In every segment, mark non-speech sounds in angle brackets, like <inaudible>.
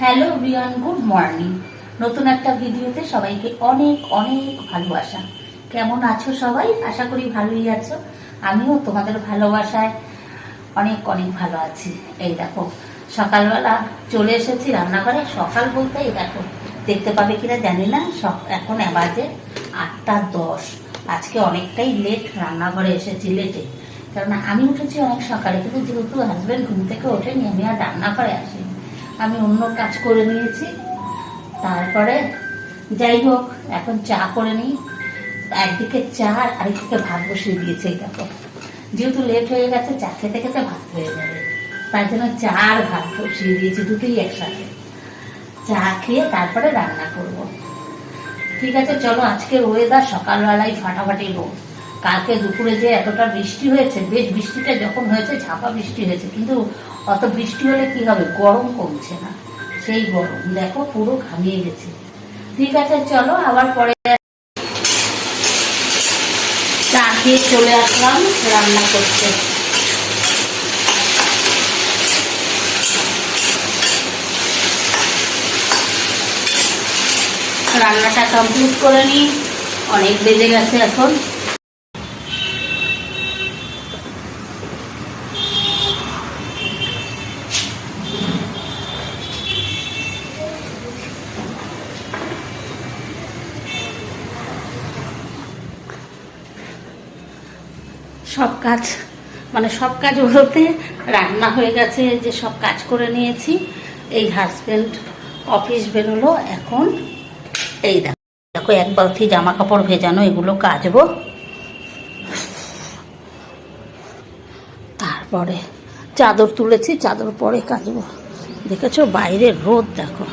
Hello Riyan, good morning. নতুন একটা ভিডিওতে সবাইকে অনেক অনেক ভালোবাসা। কেমন আছো সবাই? আশা করি ভালোই আছো। আমিও তোমাদের ভালোবাসায় অনেক অনেক ভালো আছি। এই দেখো, সকালবেলা চলে এসেছি রান্নাঘরে। সকাল বলতে এই দেখো, দেখতে পাবে কিনা জানি না। এখন বাজে আটটা দশ। আজকে অনেকটাই লেট রান্নাঘরে এসেছি লেটে কারণ আমি উঠেছি অনেক সকালে, কিন্তু যেহেতু হাজব্যান্ড ঘুম থেকে ওঠেনি, আমি আর রান্নাঘরে আসিনি। আমি অন্য কাজ করে নিয়েছি। তারপরে যাই হোক, এখন চা করে নিই। একদিকে চা আর আরেকদিকে ভাত বসিয়ে দিয়েছে, এই দেখো। যেহেতু লেট হয়ে গেছে, চা খেতে খেতে ভাত হয়ে যাবে। তার জন্য চা আর ভাত বসিয়ে দিয়েছি দুটোই একসাথে। চা খেয়ে তারপরে রান্না করব। ঠিক আছে, চলো আজকের ওয়েদার সকালবেলায় ফাটাফাটি রোদ কালকে দুপুরে যে এতটা বৃষ্টি হয়েছে, বেশ বৃষ্টিটা যখন হয়েছে, ঝাপা বৃষ্টি হয়েছে। কিন্তু অত বৃষ্টি হলে কি হবে? গরম কমছে না। সেই গরম। দেখো, পুরো ঘামিয়ে গেছে। ঠিক আছে, চলো আবার পরে চলে আসলাম, রান্না করতে। রান্নাটা কমপ্লিট করে নিই। অনেক বেজে গেছে এখন। সব কাজ মানে সব কাজ বলতে রান্না হয়ে গেছে যে সব কাজ করে নিয়েছি। এই হাজবেন্ড অফিস বেরোলো, এখন এই দেখো দেখো এক বালতি জামা কাপড় ভেজানো, এগুলো কাচবো। তারপরে চাদর তুলেছি, চাদর পরে কাচবো। দেখেছ? বাইরের রোদ, দেখো।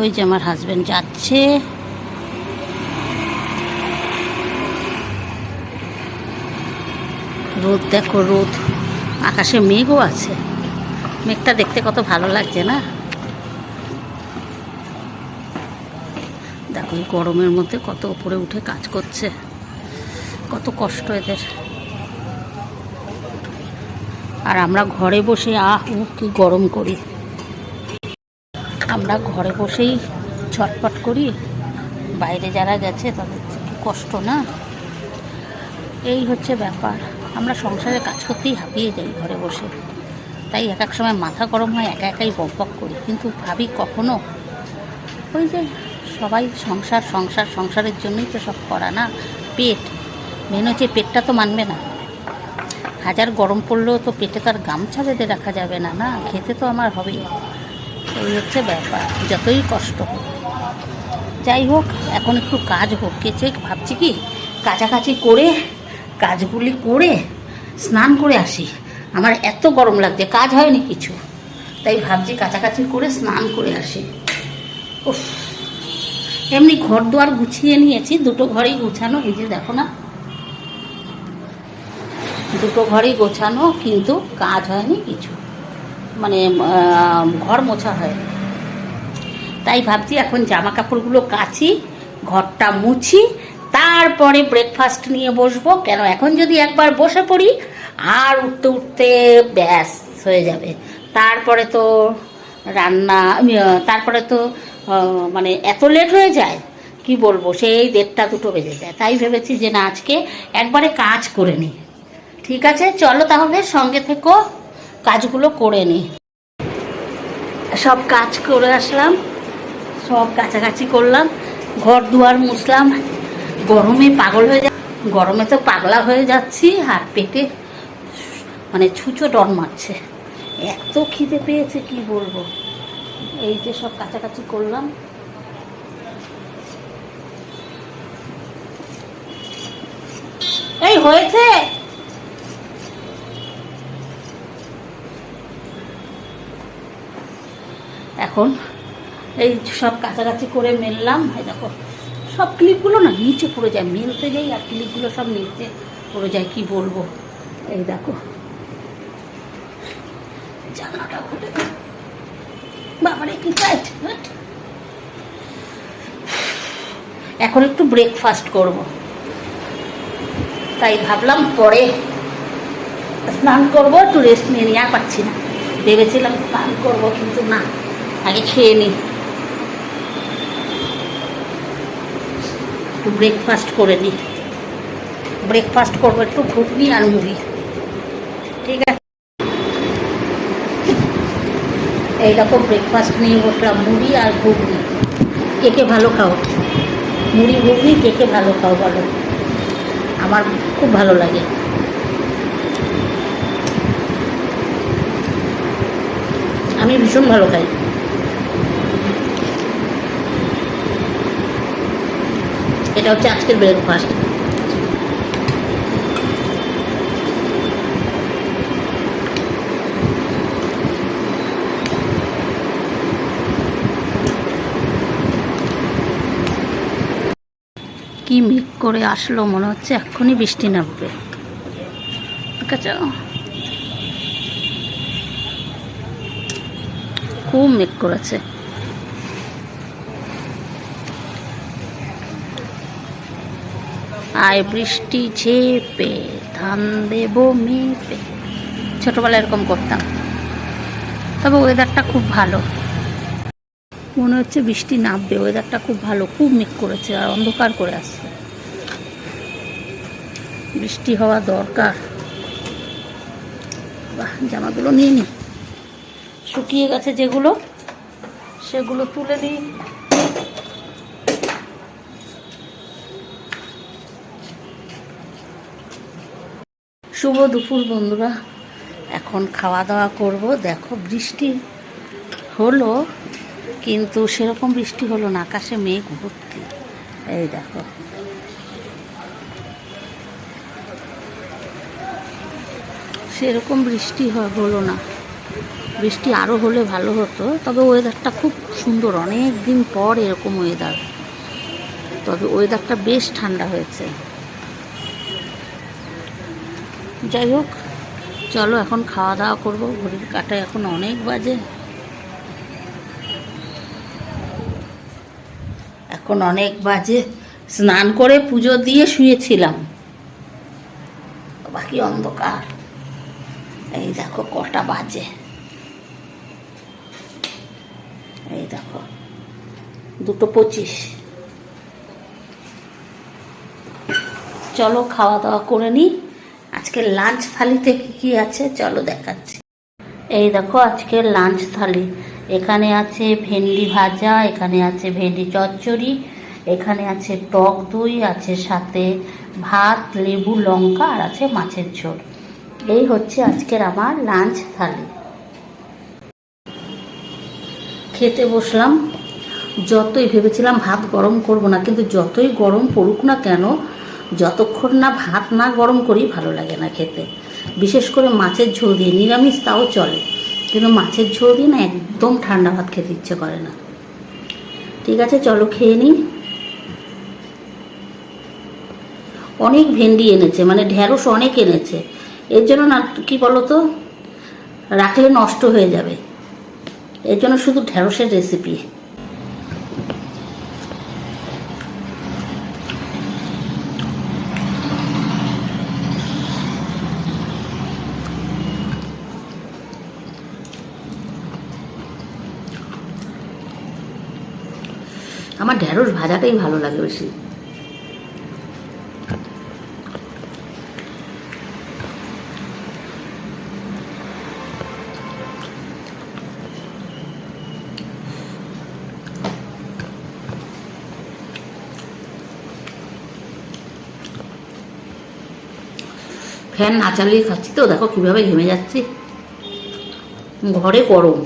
ওই যে আমার হাজব্যান্ড যাচ্ছে। রোদ, দেখো রোদ। আকাশে মেঘও আছে। মেঘটা দেখতে কত ভালো লাগছে না? দেখো এই গরমের মধ্যে কত উপরে উঠে কাজ করছে। কত কষ্ট এদের। আর আমরা ঘরে বসে, আহ কি গরম করি। আমরা ঘরে বসেই ছটপট করি। বাইরে যারা গেছে তাদের কষ্ট না? এই হচ্ছে ব্যাপার। আমরা সংসারে কাজ করতেই হাঁপিয়ে যাই ঘরে বসে। তাই এক এক সময় মাথা গরম হয়, একা একাই বক বক করি। কিন্তু ভাবি কখনো ওই যে সবাই সংসার সংসার, সংসারের জন্যই তো সব করা না, পেট। মেন হচ্ছে পেটটা তো মানবে না। হাজার গরম পড়লেও তো পেটে তো আর গামছা বেঁধে রাখা যাবে না না? খেতে তো আমার হবেই। এই হচ্ছে ব্যাপার, যতই কষ্ট হোক। যাই হোক, এখন একটু কাজ হোক। কেচে ভাবছি কি? কাছাকাছি করে কাজগুলি করে স্নান করে আসি। আমার এত গরম লাগছে, কাজ হয়নি কিছু। তাই ভাবছি কাছাকাছি করে স্নান করে আসি। উফ, এমনি ঘর দুয়ার গুছিয়ে নিয়েছি, দুটো ঘরেই গোছানো, এই যে দেখো না। দুটো ঘরেই গোছানো, কিন্তু কাজ হয়নি কিছু। মানে ঘর মোছা হয়নি তাই ভাবছি এখন জামা কাপড়গুলো কাচি, ঘরটা মুছি তারপরে ব্রেকফাস্ট নিয়ে বসবো। কেন? এখন যদি একবার বসে পড়ি, আর উঠতে উঠতে ব্যাস হয়ে যাবে। তারপরে তো রান্না তারপরে তো মানে এত লেট হয়ে যায়, কি বলব? সেই দেড়টা দুটো বেজে যায়। তাই ভেবেছি যে না, আজকে একবারে কাজ করে নিই। ঠিক আছে? চলো তাহলে সঙ্গে থেকো, কাজগুলো করে নিই। সব কাজ করে আসলাম, সব কাছাকাছি করলাম, ঘর দুয়ার মুছলাম। গরমে পাগল হয়ে যা গরমে তো পাগলা হয়ে যাচ্ছি, আর পেটে মানে ছুঁচো ডর মারছে। এত খিদে পেয়েছে, কি বলব? এই যে সব কাছাকাছি করলাম। এই হয়েছে? এখন এই সব কাছাকাছি করে মেললাম, এই দেখো। সব ক্লিপগুলো না নিচে পড়ে যায়, মেলতে যাই আর ক্লিপগুলো সব নিচে পড়ে যায়, কি বলব? এই দেখো। জানাটা খুলে বাবারে কি। এখন একটু ব্রেকফাস্ট করব। তাই ভাবলাম পরে স্নান করব, একটু রেস্ট নিয়ে নিয়ে আর পাচ্ছি না। ভেবেছিলাম স্নান করব, কিন্তু না, আগে খেয়ে নিই একটু ব্রেকফাস্ট করে নিই ব্রেকফাস্ট করব একটু ঘুগনি আর মুড়ি। ঠিক আছে? এইরকম ব্রেকফাস্ট নিয়ে বসলাম, মুড়ি আর ঘুগনি। কে কে ভালো খাও? মুড়ি, ঘুগনি কে কে ভালো খাও বলো? আমার খুব ভালো লাগে। আমি ভীষণ ভালো খাই। এটা হচ্ছে আজকের ব্রেকফাস্ট কি মেঘ করে আসলো, মনে হচ্ছে এক্ষুনি বৃষ্টি নামবে। খুব মেঘ করেছে। আয় বৃষ্টি ঝেপে, ধান দেব মেপে। ছোটবেলায় এরকম করতাম। তবে ওয়েদারটা খুব ভালো। মনে হচ্ছে বৃষ্টি নামবে। ওয়েদারটা খুব ভালো, খুব মেঘ করেছে আর অন্ধকার করে আসছে। বৃষ্টি হওয়া দরকার। বাহ, জামাগুলো নিয়ে নি। শুকিয়ে গেছে যেগুলো, সেগুলো তুলে দিই। শুভ দুপুর, বন্ধুরা। এখন খাওয়া দাওয়া করব। দেখো, বৃষ্টি হলো, কিন্তু সেরকম বৃষ্টি হলো না। আকাশে মেঘ ভর্তি। এই দেখো। সেরকম বৃষ্টি হলো না। বৃষ্টি আরও হলে ভালো হতো। তবে ওয়েদারটা খুব সুন্দর। অনেক দিন পর এরকম ওয়েদার তবে ওয়েদারটা বেশ ঠান্ডা হয়েছে। যাই হোক, চলো এখন খাওয়া দাওয়া করব। ঘড়ির কাটা এখন অনেক বাজে। এখন অনেক বাজে। স্নান করে পুজো দিয়ে শুয়েছিলাম। বাকি অন্ধকার। এই দেখো কটা বাজে। এই দেখো, দুটো পঁচিশ। চলো খাওয়া দাওয়া করে নিই। আজকে লাঞ্চ থালিতে কি কি আছে? চলো দেখাচ্ছি। এই দেখো, আজকে লাঞ্চ থালি। এখানে আছে ভেন্ডি ভাজা, এখানে আছে ভেন্ডি চচ্চড়ি, এখানে আছে টক দই, আছে সাথে ভাত, লেবু, লঙ্কা, আর আছে মাছের ঝোল। এই হচ্ছে আজকের আমার লাঞ্চ থালি। খেতে বসলাম। যতই ভেবেছিলাম ভাত গরম করব না, কিন্তু যতই গরম পড়ুক না কেন যতক্ষণ না ভাত না গরম করি ভালো লাগে না খেতে। বিশেষ করে মাছের ঝোল দিয়ে নিরামিষ তাও চলে, কিন্তু মাছের ঝোল দিয়ে না একদম ঠান্ডা ভাত খেতে ইচ্ছে করে না। ঠিক আছে, চলো খেয়ে নিই। অনেক ভেন্ডি এনেছে মানে ঢেঁড়স অনেক এনেছে। এর জন্য না, কি বলো তো রাখলে নষ্ট হয়ে যাবে। এর জন্য শুধু ঢেঁড়সের রেসিপি আমার ঢেঁড়স ভাজাটাই ভালো লাগে বেশি। ফ্যান না চালিয়ে খাচ্ছি তো, দেখো কীভাবে ঘেমে যাচ্ছি। ঘরে গরম।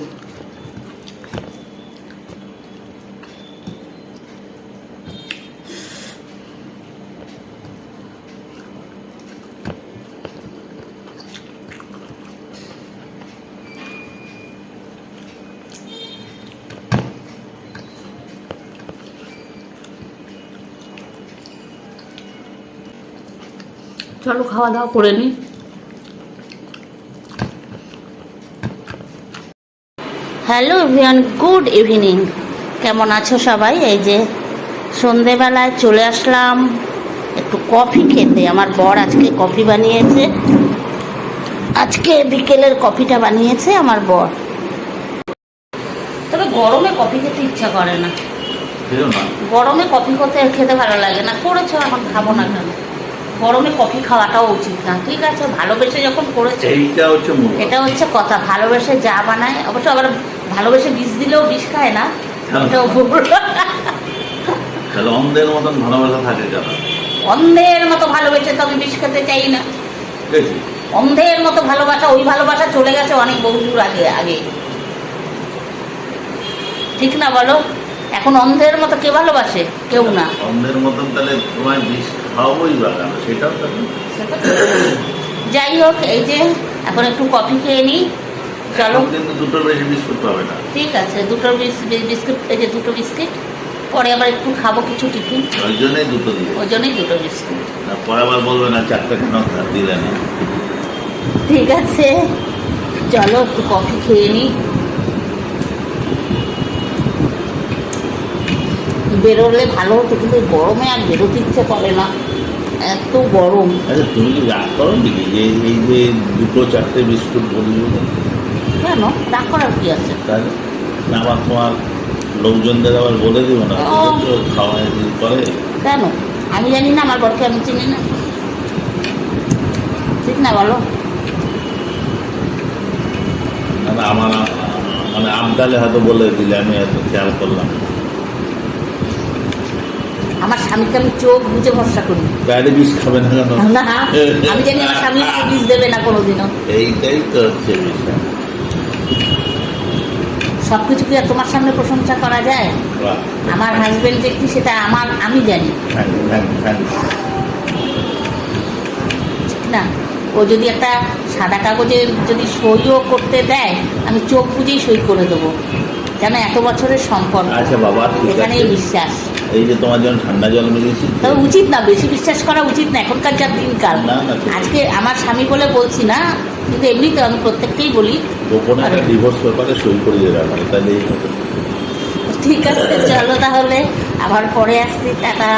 চলো খাওয়া দাওয়া করে নিই। Hello everyone good evening. কেমন আছো সবাই? এই যে সন্ধেবেলায় চলে আসলাম। একটু কফি খেতে। আমার বর আজকে কফি বানিয়েছে। আজকে বিকেলের কফিটা বানিয়েছে আমার বর। তবে গরমে কফি খেতে ইচ্ছা করে না। না? গরমে কফি খেতে খেতে ভালো লাগে না। করেছ এখন খাব না কেন? গরমে কফি খাওয়াটাও উচিত না ঠিক আছে? ভালোবেসে যখন করেছ এইটা হচ্ছে এটা হচ্ছে কথা। ভালোবেসে যা বানায় অবশ্য আবার ভালোবেসে বিষ দিলেও বিষ খায় না হ্যাঁ। এটাও তাহলে অন্ধের মতন ভালোবাসা থাকে কেন অন্ধের মতো ভালোবেসে তো আমি বিষ খেতে চাই না। অন্ধের মতো ভালোবাসা ওই ভালোবাসা চলে গেছে অনেক বহুদূর আগে আগে। ঠিক না বলো? এখন অন্ধের মতো কে ভালোবাসে? কেউ না। অন্ধের মতন তাহলে তোমায় বিষ খাওয়াবোই বা কেন সেটাও তাহলে যাই হোক এই যে এখন একটু কফি খেয়ে নিই। চলো। কিন্তু দুটোর বেশি বিস্কুট পাবে না। ঠিক আছে দুটো বিস্কুট এই যে দুটো বিস্কিট। পরে আবার একটু খাব কিছু টিফিন। ওই জন্যই দুটো দিয়ে। ওই জন্যই দুটো বিস্কুট। পরে আবার বলবে না চারটে কেন দিলে না। ঠিক আছে চলো একটু কফি খেয়ে নিই। বেরোলে ভালো হতো কিন্তু গরমে আর বেরোতে ইচ্ছে করে না। এত গরম। আচ্ছা তুমি কি রাগ করো নাকি? যে এই যে দুটো চারটে বিস্কুট বলি কেন? রাগ করার কি আছে? তাহলে না? আবার তোমার লোকজনদের আবার বলে দিব না? খাওয়া করে। কেন? আমি জানি না আমার বরকে আমি চিনি না। ঠিক না বলো? আমার মানে আমকালে হয়তো বলে দিলে আমি হয়তো খেয়াল করলাম। আমার স্বামীকে আমি চোখ বুঝে ভরসা করি। বাইরে বিষ খাবে না কেন না। আমি জানি আমার স্বামী <laughs> আমাকে বিষ দেবে না কোনোদিনও। এইটাই তো হচ্ছে বিষয়। সব কিছু কি তোমার সামনে প্রশংসা করা যায়? আমার হাজবেন্ড যে কি সেটা আমার আমি জানি। না? ও যদি একটা সাদা কাগজে যদি সইও করতে দেয় আমি চোখ বুঝেই সই করে দেবো। কেন এত বছরের সম্পর্ক? আচ্ছা বাবা এখানেই বিশ্বাস। এই যে তোমার জন্য ঠান্ডা জল মিলিয়েছি তবে উচিত না বেশি বিশ্বাস করা উচিত না এখনকার যা দিনকাল। আজকে আমার স্বামী বলে বলছি না কিন্তু এমনিতে আমি প্রত্যেককেই বলি। গোপনে একটা। ডিভোর্স পেপারে সই করে দিয়ে রাখবে তাহলে ঠিক আছে চলো তাহলে আবার পরে আসছি টাটা।